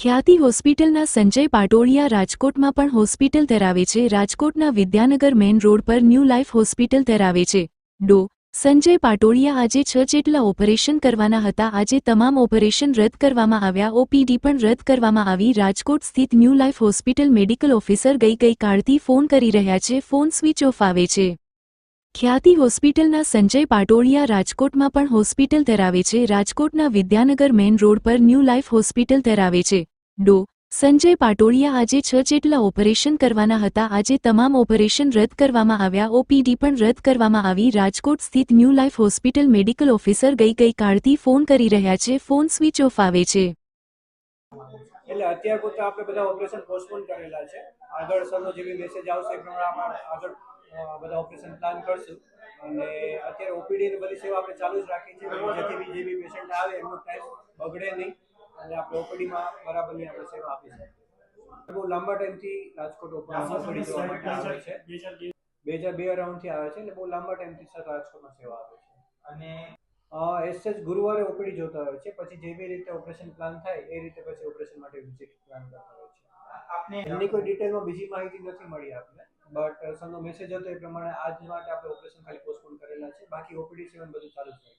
ખ્યાતિ હોસ્પિટલના સંજય પાટોળિયા રાજકોટમાં પણ હોસ્પિટલ ધરાવે છે. રાજકોટના વિદ્યાનગર મેઇન રોડ પર ન્યૂ લાઇફ હોસ્પિટલ ધરાવે છે. ડો. સંજય પાટોળિયા આજે છ જેટલા ઓપરેશન કરવાના હતા. આજે તમામ ઓપરેશન રદ કરવામાં આવ્યા. ઓપીડી પણ રદ કરવામાં આવી. રાજકોટ સ્થિત new life hospital medical officer ગઈ ગઈ કાળથી ફોન કરી રહ્યા છે. ફોન સ્વિચ ઓફ આવે છે. ખ્યાતિ હોસ્પિટલના સંજય પાટોળિયા રાજકોટમાં પણ હોસ્પિટલ ધરાવે છે. રાજકોટના વિદ્યાનગર મેઇન રોડ પર ન્યૂ લાઇફ હોસ્પિટલ ધરાવે છે. ડો. સંજય પાટોળિયા આજે છ જેટલા ઓપરેશન કરવાના હતા. આજે તમામ ઓપરેશન રદ કરવામાં આવ્યા. ઓપીડી પણ રદ કરવામાં આવી. રાજકોટ સ્થિત new life hospital medical officer ગઈ ગઈ કાળથી ફોન કરી રહ્યા છે. ફોન સ્વિચ ઓફ આવે છે. એટલે અત્યાર પૂરતા આપણે બધા ઓપરેશન પોસ્ટપોન કરેલા છે. આગળ સરનો જેવી મેસેજ આવશે આગળ બધા ઓપરેશન પ્લાન કરશું. અને અત્યારે ઓપીડી ની બધી સેવા આપણે ચાલુ જ રાખી છે જેથી બી જે બી પેશન્ટ આવે એમનો ટાઈમ બગડે નહીં. અને આપણે ઓપીડીમાં બરાબરની આપણે સેવા આપી શકીએ. બહુ લાંબા ટાઈમથી રાજકોટ ઓપીડી જોવા માટે આવે છે. બે હજાર બે અરાઉન્ડથી આવે છે એટલે બહુ લાંબા ટાઈમથી સર રાજકોટમાં સેવા આપે છે. અને એસએચ ગુરુવારે ઓપીડી જોતા હોય છે. પછી જેવી રીતે ઓપરેશન પ્લાન થાય એ રીતે પછી ઓપરેશન માટે વિઝિટ પ્લાન કરતા હોય છે. આપને એમની કોઈ ડિટેલમાં બીજી માહિતી નથી મળી આપને. બટ સનનો મેસેજ હતો એ પ્રમાણે આજ માટે આપણે ઓપરેશન ખાલી પોસ્ટપોન કરેલા છે. બાકી ઓપીડી સેવન બધું ચાલુ જ રહે